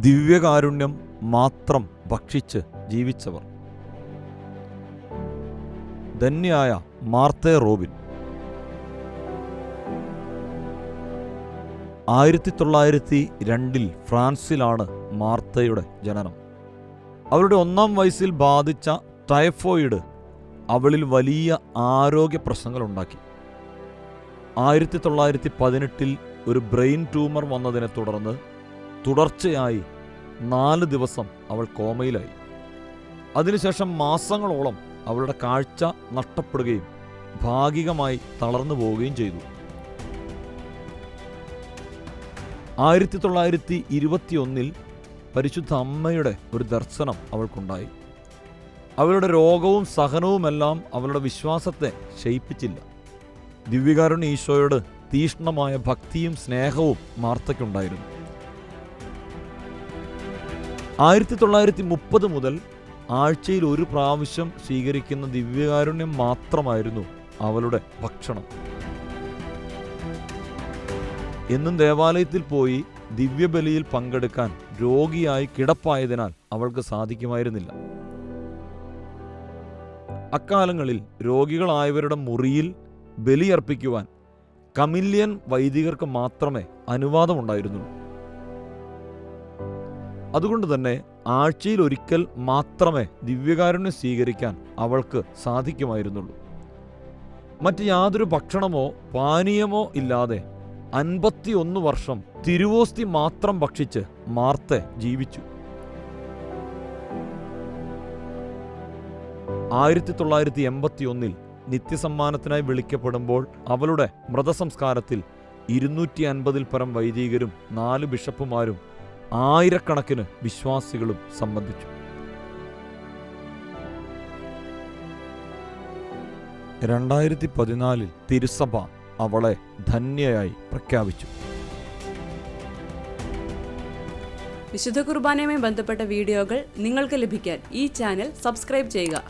ദിവ്യകാരുണ്യം മാത്രം ഭക്ഷിച്ച് ജീവിച്ചവർ. ധന്യായ മാർത്തെ റോബിൻ. ആയിരത്തി തൊള്ളായിരത്തി രണ്ടിൽ ഫ്രാൻസിലാണ് മാർത്തയുടെ ജനനം. അവരുടെ ഒന്നാം വയസ്സിൽ ബാധിച്ച ടൈഫോയിഡ് അവളിൽ വലിയ ആരോഗ്യ പ്രശ്നങ്ങളുണ്ടാക്കി ആയിരത്തി തൊള്ളായിരത്തി പതിനെട്ടിൽ ഒരു ബ്രെയിൻ ട്യൂമർ വന്നതിനെ തുടർന്ന് തുടർച്ചയായി നാല് ദിവസം അവൾ കോമയിലായി. അതിനുശേഷം മാസങ്ങളോളം അവളുടെ കാഴ്ച നഷ്ടപ്പെടുകയും ഭാഗികമായി തളർന്നു പോവുകയും ചെയ്തു. ആയിരത്തി തൊള്ളായിരത്തി ഇരുപത്തിയൊന്നിൽ പരിശുദ്ധ അമ്മയുടെ ഒരു ദർശനം അവൾക്കുണ്ടായി. അവളുടെ രോഗവും സഹനവുമെല്ലാം അവളുടെ വിശ്വാസത്തെ ക്ഷയിപ്പിച്ചില്ല ദിവ്യകാരുണ്യ ഈശോയോട് തീഷ്ണമായ ഭക്തിയും സ്നേഹവും മാർത്തയ്ക്കുണ്ടായിരുന്നു ആയിരത്തി തൊള്ളായിരത്തി മുപ്പത് മുതൽ ആഴ്ചയിൽ ഒരു പ്രാവശ്യം സ്വീകരിക്കുന്ന ദിവ്യകാരുണ്യം മാത്രമായിരുന്നു അവളുടെ ഭക്ഷണം. എന്നും ദേവാലയത്തിൽ പോയി ദിവ്യബലിയിൽ പങ്കെടുക്കാൻ രോഗിയായി കിടപ്പായതിനാൽ അവൾക്ക് സാധിക്കുമായിരുന്നില്ല. അക്കാലങ്ങളിൽ രോഗികളായവരുടെ മുറിയിൽ ബലിയർപ്പിക്കുവാൻ കമില്യൻ വൈദികർക്ക് മാത്രമേ അനുവാദമുണ്ടായിരുന്നുള്ളൂ. അതുകൊണ്ട് തന്നെ ആഴ്ചയിൽ ഒരിക്കൽ മാത്രമേ ദിവ്യകാരുണ്യം സ്വീകരിക്കാൻ അവൾക്ക് സാധിക്കുമായിരുന്നുള്ളൂ. മറ്റ് യാതൊരു ഭക്ഷണമോ പാനീയമോ ഇല്ലാതെ അൻപത്തിയൊന്ന് വർഷം തിരുവോസ്തി മാത്രം ഭക്ഷിച്ച് മാർത്തെ ജീവിച്ചു. ആയിരത്തി തൊള്ളായിരത്തി എൺപത്തി ഒന്നിൽ നിത്യസമ്മാനത്തിനായി വിളിക്കപ്പെടുമ്പോൾ അവളുടെ മൃതസംസ്കാരത്തിൽ ഇരുന്നൂറ്റി അൻപതിൽ പരം വൈദികരും നാല് ബിഷപ്പുമാരും ആയിരക്കണക്കിന് വിശ്വാസികളും സംബന്ധിച്ചു. രണ്ടായിരത്തി പതിനാലിൽ തിരുസഭ അവളെ ധന്യയായി പ്രഖ്യാപിച്ചു. വിശുദ്ധ കുർബാനയുമായി ബന്ധപ്പെട്ട വീഡിയോകൾ നിങ്ങൾക്ക് ലഭിക്കാൻ ഈ ചാനൽ സബ്സ്ക്രൈബ് ചെയ്യുക.